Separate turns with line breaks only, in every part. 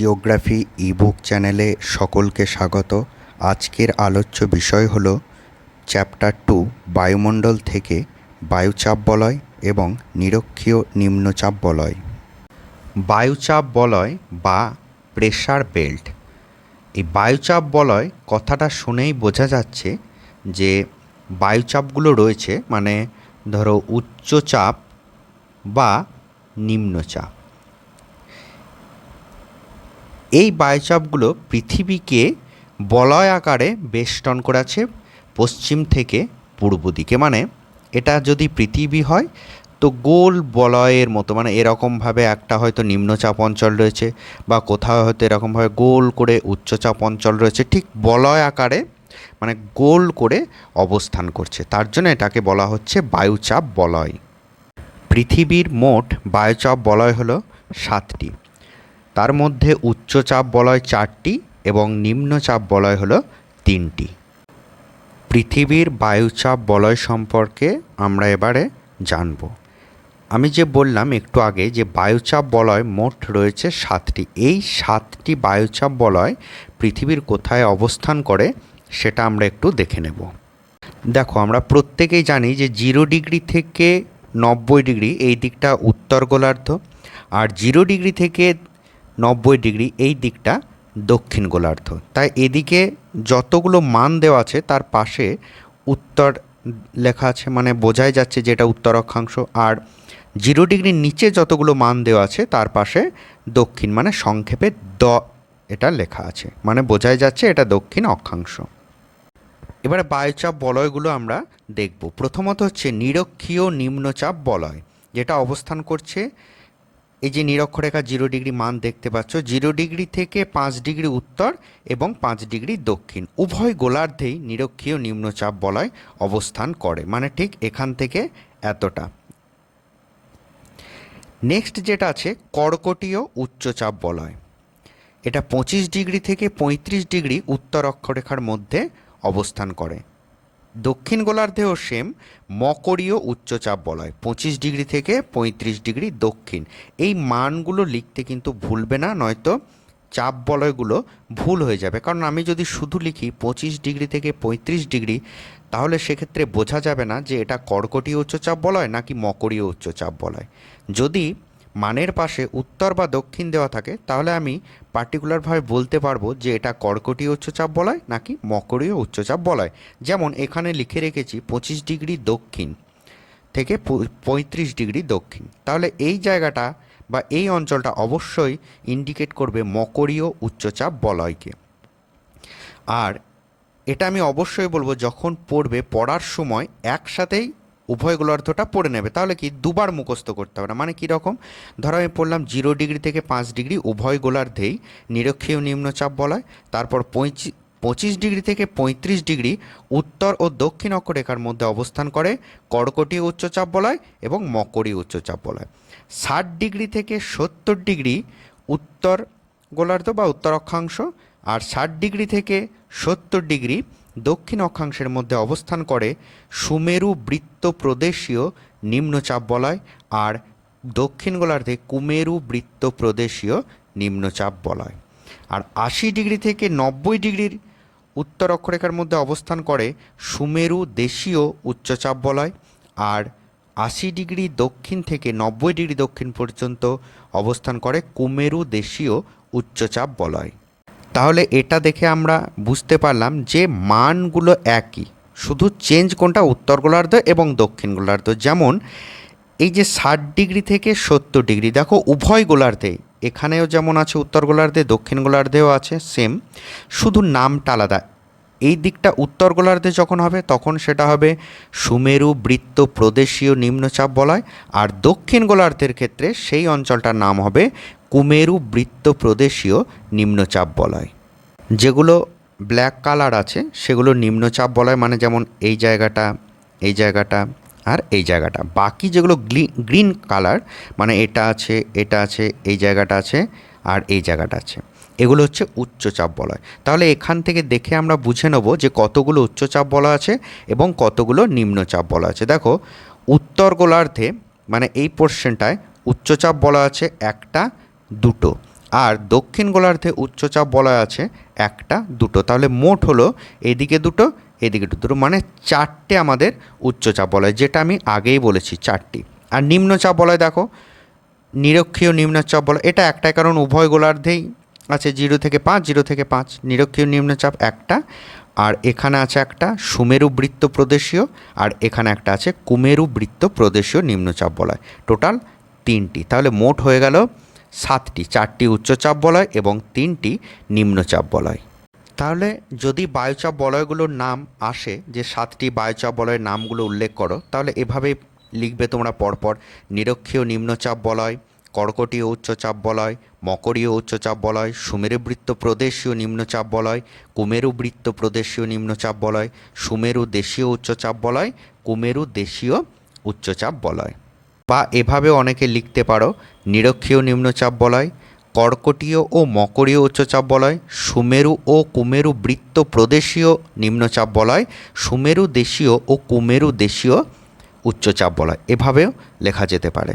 Geography ebook চ্যানেলে সকলকে স্বাগত। আজকের আলোচ্য বিষয় হলো চ্যাপ্টার টু বায়ুমণ্ডল থেকে বায়ুচাপ বলয় এবং নিরক্ষীয় নিম্নচাপ বলয়। বায়ুচাপ বলয় বা প্রেশার বেল্ট এই বায়ুচাপ বলয় কথাটা শুনেই বোঝা যাচ্ছে যে বায়ুচাপগুলো রয়েছে মানে ধরো উচ্চচাপ বা নিম্নচাপ। এই বায়ুচাপগুলো পৃথিবীকে বলয় আকারে বেষ্টন করেছে পশ্চিম থেকে পূর্ব দিকে। মানে এটা যদি পৃথিবী হয়, তো গোল বলয়ের মতো মানে এরকমভাবে একটা হয়তো নিম্নচাপ অঞ্চল রয়েছে বা কোথাও হয়তো এরকমভাবে গোল করে উচ্চচাপ অঞ্চল রয়েছে, ঠিক বলয় আকারে মানে গোল করে অবস্থান করছে। তার জন্য এটাকে বলা হচ্ছে বায়ুচাপ বলয়। পৃথিবীর মোট বায়ুচাপ বলয় হলো সাতটি। তার মধ্যে উচ্চচাপ বলয় চারটি এবং নিম্নচাপ বলয় হলো তিনটি। পৃথিবীর বায়ুচাপ বলয় সম্পর্কে আমরা এবারে জানব। আমি যে বললাম একটু আগে যে বায়ুচাপ বলয় মোট রয়েছে সাতটি। এই সাতটি বায়ুচাপ বলয় পৃথিবীর কোথায় অবস্থান করে সেটা আমরা একটু দেখে নেব। দেখো, আমরা প্রত্যেকেই জানি যে জিরো ডিগ্রি থেকে নব্বই ডিগ্রি এই দিকটা উত্তর গোলার্ধ, আর জিরো ডিগ্রি থেকে নব্বই ডিগ্রি এই দিকটা দক্ষিণ গোলার্ধ। তাই এদিকে যতগুলো মান দেওয়া আছে, তার পাশে উত্তর লেখা আছে মানে বোঝাই যাচ্ছে যে এটা উত্তর অক্ষাংশ আর জিরো ডিগ্রির নিচে যতগুলো মান দেওয়া আছে, তার পাশে দক্ষিণ মানে সংক্ষেপে দ এটা লেখা আছে। মানে বোঝাই যাচ্ছে এটা দক্ষিণ অক্ষাংশ। এবারে বায়ুচাপ বলয়গুলো আমরা দেখব। প্রথমত হচ্ছে নিরক্ষীয় নিম্নচাপ বলয়, যেটা অবস্থান করছে এই যে নিরক্ষরেখা জিরো ডিগ্রি মান দেখতে পাচ্ছ, জিরো ডিগ্রি থেকে পাঁচ ডিগ্রি উত্তর এবং পাঁচ ডিগ্রি দক্ষিণ। উভয় গোলার্ধেই নিরক্ষীয় নিম্নচাপ বলয় অবস্থান করে মানে ঠিক এখান থেকে এতটা। নেক্সট যেটা আছে, কর্কটীয় উচ্চচাপ বলয়। এটা পঁচিশ ডিগ্রি থেকে পঁয়ত্রিশ ডিগ্রি উত্তর অক্ষরেখার মধ্যে অবস্থান করে। দক্ষিণ গোলার্ধেও সেম মকরীয় উচ্চচাপ বলয়, পঁচিশ ডিগ্রি থেকে পঁয়ত্রিশ ডিগ্রি দক্ষিণ। এই মানগুলো লিখতে কিন্তু ভুলবে না, নয়তো চাপ বলয়গুলো ভুল হয়ে যাবে। কারণ আমি যদি শুধু লিখি পঁচিশ ডিগ্রি থেকে পঁয়ত্রিশ ডিগ্রি, তাহলে সেক্ষেত্রে বোঝা যাবে না যে এটা কর্কটীয় উচ্চচাপ বলয় নাকি মকরীয় উচ্চচাপ বলয়। যদি মানের পাশে উত্তর বা দক্ষিণ দেওয়া থাকে, তাহলে আমি পার্টিকুলারভাবে বলতে পারব যে এটা কর্কটীয় উচ্চচাপ বলয় নাকি মকরীয় উচ্চচাপ বলয়। যেমন এখানে লিখে রেখেছি পঁচিশ ডিগ্রি দক্ষিণ থেকে পঁয়ত্রিশ ডিগ্রি দক্ষিণ। তাহলে এই জায়গাটা বা এই অঞ্চলটা অবশ্যই ইন্ডিকেট করবে মকরীয় উচ্চচাপ বলয়কে। আর এটা আমি অবশ্যই বলব যখন পড়বে পড়ার সময় একসাথেই উভয় গোলার্ধটা পড়ে নেবে। তাহলে কি? দুবার মুখস্থ করতে হবে না। মানে কীরকম? ধরো আমি পড়লাম জিরো ডিগ্রি থেকে পাঁচ ডিগ্রি উভয় গোলার্ধেই নিরক্ষীয় নিম্নচাপ বলয়, তারপর পঁয়ত্রিশ পঁচিশ ডিগ্রি থেকে পঁয়ত্রিশ ডিগ্রি উত্তর ও দক্ষিণ অক্ষরেখার মধ্যে অবস্থান করে কর্কটীয় উচ্চচাপ বলয় এবং মকরীয় উচ্চচাপ বলয়। ষাট ডিগ্রি থেকে সত্তর ডিগ্রি উত্তর গোলার্ধ বা উত্তর অক্ষাংশ আর ষাট ডিগ্রি থেকে সত্তর ডিগ্রি দক্ষিণ অক্ষাংশের মধ্যে অবস্থান করে সুমেরু বৃত্ত প্রদেশীয় নিম্নচাপ বলয় আর দক্ষিণ গোলার্ধে কুমেরু বৃত্ত প্রদেশীয় নিম্নচাপ বলয়। আর আশি ডিগ্রি থেকে নব্বই ডিগ্রির উত্তর অক্ষরেখার মধ্যে অবস্থান করে সুমেরু দেশীয় উচ্চচাপ বলয় আর আশি ডিগ্রি দক্ষিণ থেকে নব্বই ডিগ্রি দক্ষিণ পর্যন্ত অবস্থান করে কুমেরু দেশীয় উচ্চচাপ বলয়। তাহলে এটা দেখে আমরা বুঝতে পারলাম যে মানগুলো একই। শুধু চেঞ্জ কোনটা উত্তর গোলার্ধ এবং দক্ষিণ গোলার্ধ যেমন এই যে ষাট ডিগ্রি থেকে সত্তর ডিগ্রি, দেখো উভয় গোলার্ধে, এখানেও যেমন আছে উত্তর গোলার্ধে দক্ষিণ গোলার্ধেও আছে সেম শুধু নামটা আলাদা। এই দিকটা উত্তর গোলার্ধে যখন হবে, তখন সেটা হবে সুমেরু বৃত্ত প্রদেশীয় নিম্নচাপ বলয়, আর দক্ষিণ গোলার্ধের ক্ষেত্রে সেই অঞ্চলটার নাম হবে কুমেরু বৃত্ত প্রদেশীয় নিম্নচাপ বলয়। যেগুলো ব্ল্যাক কালার আছে, সেগুলো নিম্নচাপ বলয় মানে যেমন এই জায়গাটা এই জায়গাটা আর এই জায়গাটা। বাকি যেগুলো গ্রিন কালার মানে এটা আছে এটা আছে, এই জায়গাটা আছে আর এই জায়গাটা আছে। এগুলো হচ্ছে উচ্চচাপ বলয়। তাহলে এখান থেকে দেখে আমরা বুঝে নেব যে কতগুলো উচ্চচাপ বলা আছে এবং কতগুলো নিম্নচাপ বলা আছে। দেখো, উত্তর গোলার্ধে মানে এই পোর্শনটায় উচ্চচাপ বলা আছে একটা দুটো। আর দক্ষিণ গোলার্ধে উচ্চচাপ বলয় আছে, একটা, দুটো। তাহলে মোট হলো এদিকে দুটো এদিকে দুটো। মানে চারটে আমাদের উচ্চচাপ বলয়, যেটা আমি আগেই বলেছি, চারটি। আর নিম্নচাপ বলয় দেখো, নিরক্ষীয় নিম্নচাপ বলয়, এটা একটাই কারণ উভয় গোলার্ধেই আছে, জিরো থেকে পাঁচ, জিরো থেকে পাঁচ। নিরক্ষীয় নিম্নচাপ একটা, আর এখানে আছে একটা সুমেরু বৃত্ত প্রদেশীয়, আর এখানে একটা আছে কুমেরু বৃত্ত প্রদেশীয় নিম্নচাপ বলয়। টোটাল তিনটি। তাহলে মোট হয়ে গেল সাতটি, চারটি উচ্চচাপ বলয় এবং তিনটি নিম্নচাপ বলয়। তাহলে যদি বায়ুচাপ বলয়গুলোর নাম আসে, যে সাতটি বায়ুচাপ বলয়ের নামগুলো উল্লেখ করো, তাহলে এভাবেই লিখবে তোমরা পরপর। নিরক্ষীয় নিম্নচাপ বলয়, কর্কটীয় উচ্চচাপ বলয়, মকরীয় উচ্চচাপ বলয়, সুমেরুবৃত্ত প্রদেশীয় নিম্নচাপ বলয় কুমেরু বৃত্ত প্রদেশীয় নিম্নচাপ বলয় সুমেরু দেশীয় উচ্চচাপ বলয় কুমেরু দেশীয় উচ্চচাপ বলয়। বা এভাবে অনেকে লিখতে পারো। নিরক্ষীয় নিম্নচাপ বলয়, কর্কটীয় ও মকরীয় উচ্চচাপ বলয়, সুমেরু ও কুমেরু বৃত্ত প্রদেশীয় নিম্নচাপ বলয়, সুমেরু দেশীয় ও কুমেরু দেশীয় উচ্চচাপ বলয়। এভাবেও লেখা যেতে পারে।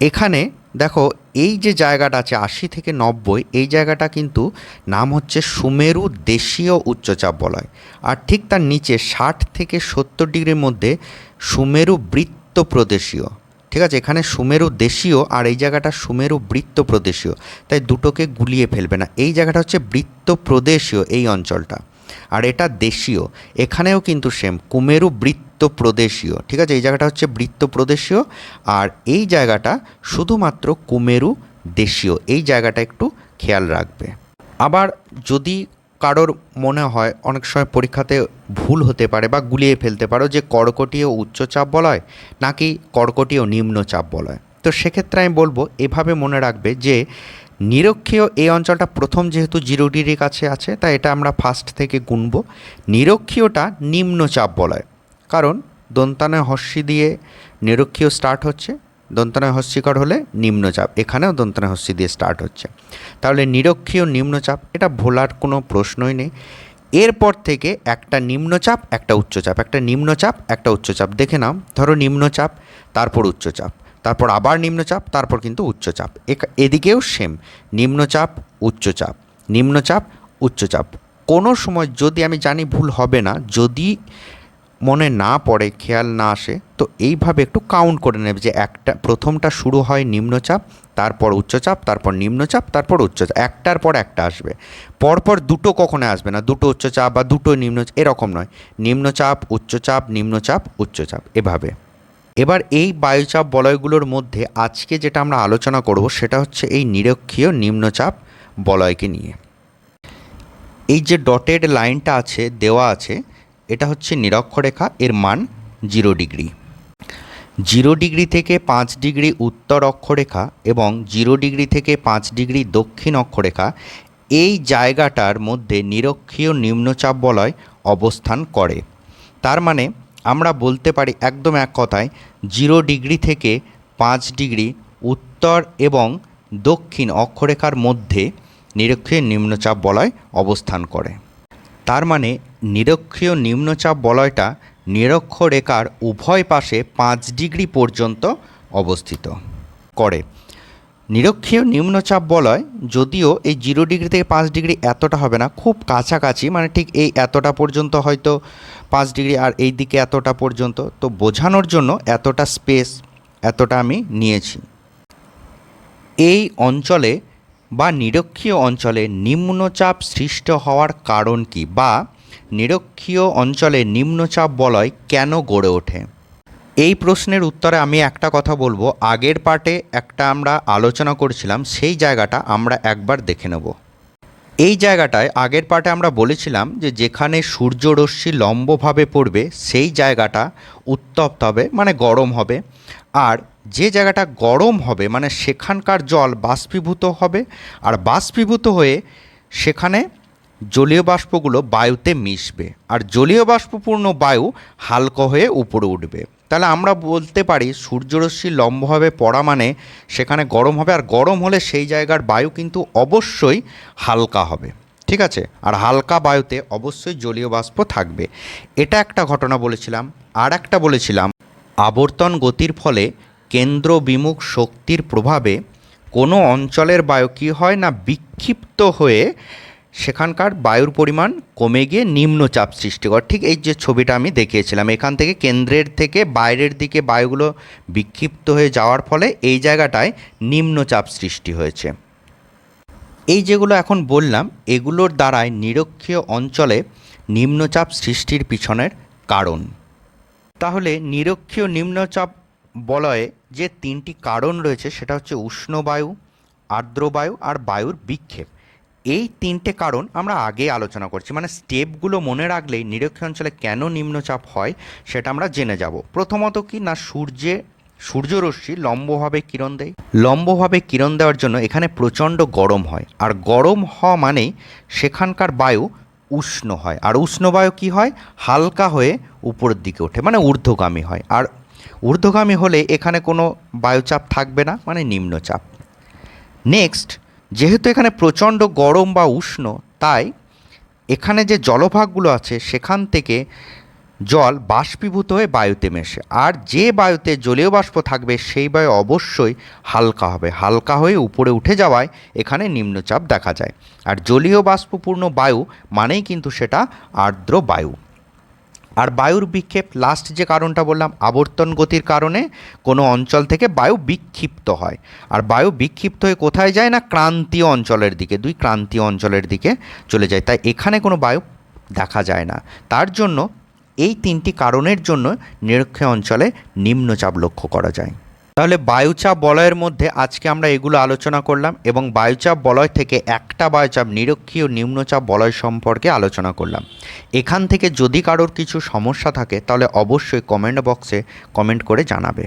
এখানে দেখো, এই যে জায়গাটা আছে আশি থেকে নব্বই, এই জায়গাটা কিন্তু নাম হচ্ছে সুমেরু দেশীয় উচ্চচাপ বলয়। আর ঠিক তার নিচে ষাট থেকে সত্তর ডিগ্রির মধ্যে সুমেরু বৃত্ত প্রদেশীয়। ঠিক আছে, এখানে সুমেরু দেশীয় আর এই জায়গাটা সুমেরু বৃত্ত প্রদেশীয়। তাই দুটোকে গুলিয়ে ফেলবে না। এই জায়গাটা হচ্ছে বৃত্ত প্রদেশীয় এই অঞ্চলটা। আর এটা দেশীয়। এখানেও কিন্তু সেম কুমেরু বৃত্ত প্রদেশীয়। ঠিক আছে, এই জায়গাটা হচ্ছে বৃত্ত প্রদেশীয়। আর এই জায়গাটা শুধুমাত্র কুমেরু দেশীয়। এই জায়গাটা একটু খেয়াল রাখবে। আবার যদি কারোর মনে হয় অনেক সময় পরীক্ষাতে ভুল হতে পারে বা গুলিয়ে ফেলতে পারো যে কর্কটীয় উচ্চচাপ বলয় নাকি কর্কটীয় নিম্নচাপ বলয়। তো সেক্ষেত্রে আমি বলব এভাবে মনে রাখবে যে নিরক্ষীয় এই অঞ্চলটা প্রথম যেহেতু জিরো ডিগ্রির কাছে আছে, তাই এটা আমরা ফার্স্ট থেকে গুনব। নিরক্ষীয়টা নিম্নচাপ বলয়। কারণ দন্তানয় হস্যি দিয়ে নিরক্ষীয় স্টার্ট হচ্ছে দন্তানয় হস্যিকর হলে নিম্নচাপ, এখানেও দন্তানয় হস্যি দিয়ে স্টার্ট হচ্ছে। তাহলে নিরক্ষীয় নিম্নচাপ, এটা ভোলার কোনো প্রশ্নই নেই। এরপর থেকে একটা নিম্নচাপ, একটা উচ্চচাপ, একটা নিম্নচাপ, একটা উচ্চচাপ। দেখে নাও, ধরো নিম্নচাপ, তারপর উচ্চচাপ, তারপর আবার নিম্নচাপ, তারপর কিন্তু উচ্চচাপ। এদিকেও সেম নিম্নচাপ, উচ্চচাপ নিম্নচাপ, উচ্চচাপ। কোনো সময় যদি আমি জানি ভুল হবে না, যদি মনে না পড়ে, খেয়াল না আসে, তো এইভাবে একটু কাউন্ট করে নেবে যে একটা, প্রথমটা শুরু হয় নিম্নচাপ, তারপর উচ্চচাপ, তারপর নিম্নচাপ, তারপর উচ্চচাপ, একটার পর একটা আসবে। পরপর দুটো কখনো আসবে না, দুটো উচ্চচাপ বা দুটো নিম্ন এরকম নয়। নিম্নচাপ, উচ্চচাপ নিম্নচাপ, উচ্চচাপ, এভাবে। এবার এই বায়ুচাপ বলয়গুলোর মধ্যে আজকে যেটা আমরা আলোচনা করব, সেটা হচ্ছে এই নিরক্ষীয় নিম্নচাপ বলয়কে নিয়ে। এই যে ডটেড লাইনটা আছে, দেওয়া আছে এটা হচ্ছে নিরক্ষরেখা, এর মান জিরো ডিগ্রি। জিরো ডিগ্রি থেকে পাঁচ ডিগ্রি উত্তর অক্ষরেখা এবং জিরো ডিগ্রি থেকে পাঁচ ডিগ্রি দক্ষিণ অক্ষরেখা এই জায়গাটার মধ্যে নিরক্ষীয় নিম্নচাপ বলয় অবস্থান করে। তার মানে আমরা বলতে পারি একদম এক কথায় জিরো ডিগ্রি থেকে পাঁচ ডিগ্রি উত্তর এবং দক্ষিণ অক্ষরেখার মধ্যে নিরক্ষীয় নিম্নচাপ বলয় অবস্থান করে। তার মানে নিরক্ষীয় নিম্নচাপ বলয়টা নিরক্ষরেখার উভয় পাশে পাঁচ ডিগ্রি পর্যন্ত অবস্থিত। করে। নিরক্ষীয় নিম্নচাপ বলয় যদিও এই জিরো ডিগ্রি থেকে পাঁচ ডিগ্রি এতটা হবে না, খুব কাছাকাছি মানে ঠিক এই এতটা পর্যন্ত হয়তো পাঁচ ডিগ্রি আর এই দিকে এতটা পর্যন্ত। তো বোঝানোর জন্য এতটা স্পেস এতটা আমি নিয়েছি। এই অঞ্চলে বা নিরক্ষীয় অঞ্চলে নিম্নচাপ সৃষ্ট হওয়ার কারণ কি বা নিরক্ষীয় অঞ্চলে নিম্নচাপ বলয় কেন গড়ে ওঠে? এই প্রশ্নের উত্তরে আমি একটা কথা বলব। আগের পার্টে একটা আমরা আলোচনা করেছিলাম, সেই জায়গাটা আমরা একবার দেখে নেব। এই জায়গাটায় আগের পার্টে আমরা বলেছিলাম যে যেখানে সূর্যরশ্মি লম্বভাবে পড়বে, সেই জায়গাটা উত্তপ্ত হবে মানে গরম হবে। আর যে জায়গাটা গরম হবে মানে সেখানকার জল বাষ্পীভূত হবে, আর বাষ্পীভূত হয়ে সেখানে জলীয় বাষ্পগুলো বায়ুতে মিশবে। আর জলীয় বাষ্পপূর্ণ বায়ু হালকা হয়ে উপরে উঠবে। তাহলে আমরা বলতে পারি সূর্যরশ্মি লম্বভাবে পড়া মানে সেখানে গরম হবে, আর গরম হলে সেই জায়গার বায়ু কিন্তু অবশ্যই হালকা হবে, ঠিক আছে? আর হালকা বায়ুতে অবশ্যই জলীয় বাষ্প থাকবে। এটা একটা ঘটনা বলেছিলাম। আর একটা বলেছিলাম, আবর্তন গতির ফলে কেন্দ্র বিমুখ শক্তির প্রভাবে কোনো অঞ্চলের বায়ু কী হয় না বিক্ষিপ্ত হয়ে সেখানকার বায়ুর পরিমাণ কমে গিয়ে নিম্নচাপ সৃষ্টি করে। ঠিক এই যে ছবিটা আমি দেখিয়েছিলাম, এখান থেকে কেন্দ্রের থেকে বাইরের দিকে বায়ুগুলো বিক্ষিপ্ত হয়ে যাওয়ার ফলে এই জায়গাটায় নিম্নচাপ সৃষ্টি হয়েছে। এই যেগুলো এখন বললাম, এগুলোর দ্বারাই নিরক্ষীয় অঞ্চলে নিম্নচাপ সৃষ্টির পিছনের কারণ। তাহলে নিরক্ষীয় নিম্নচাপ বলয়ে যে তিনটি কারণ রয়েছে, সেটা হচ্ছে উষ্ণ বায়ু, আর্দ্র বায়ু আর বায়ুর বিক্ষেপ। এই তিনটে কারণ আমরা আগে আলোচনা করছি। মানে স্টেপগুলো মনে রাখলেই নিরক্ষীয় অঞ্চলে কেন নিম্নচাপ হয় সেটা আমরা জেনে যাব। প্রথমত কি না সূর্যে সূর্যরশ্মি লম্বভাবে কিরণ দেয়? লম্বভাবে কিরণ দেওয়ার জন্য এখানে প্রচণ্ড গরম হয়। আর গরম হওয়া মানেই সেখানকার বায়ু উষ্ণ হয়। আর উষ্ণ বায়ু কী হয়? হালকা হয়ে উপরের দিকে ওঠে মানে ঊর্ধ্বগামী হয়। আর ঊর্ধ্বগামী হলে এখানে কোনো বায়ুচাপ থাকবে না মানে নিম্নচাপ। নেক্সট যেহেতু এখানে প্রচণ্ড গরম বা উষ্ণ, তাই এখানে যে জলভাগগুলো আছে, সেখান থেকে জল বাষ্পীভূত হয়ে বায়ুতে মেশে। আর যে বায়ুতে জলীয় বাষ্প থাকবে, সেই বায়ু অবশ্যই হালকা হবে। হালকা হয়ে উপরে উঠে যাওয়ায় এখানে নিম্নচাপ দেখা যায়। আর জলীয় বাষ্পপূর্ণ বায়ু মানেই কিন্তু সেটা আর্দ্র বায়ু। আর বায়ুর বিক্ষেপ লাস্ট যে কারণটা বললাম, আবর্তন গতির কারণে কোনো অঞ্চল থেকে বায়ু বিক্ষিপ্ত হয়। আর বায়ু বিক্ষিপ্ত হয়ে কোথায় যায় না? ক্রান্তীয় অঞ্চলের দিকে, দুই ক্রান্তীয় অঞ্চলের দিকে চলে যায়। তাই এখানে কোনো বায়ু দেখা যায় না। তার জন্য এই তিনটি কারণের জন্য নিরক্ষে অঞ্চলে নিম্নচাপ লক্ষ্য করা যায়। তাহলে বায়ুচাপ বলয়ের মধ্যে আজকে আমরা এগুলো আলোচনা করলাম এবং বায়ুচাপ বলয় থেকে একটা বায়ুচাপ নিরক্ষীয় নিম্নচাপ বলয় সম্পর্কে আলোচনা করলাম। এখান থেকে যদি কারোর কিছু সমস্যা থাকে তাহলে অবশ্যই কমেন্ট বক্সে কমেন্ট করে জানাবে।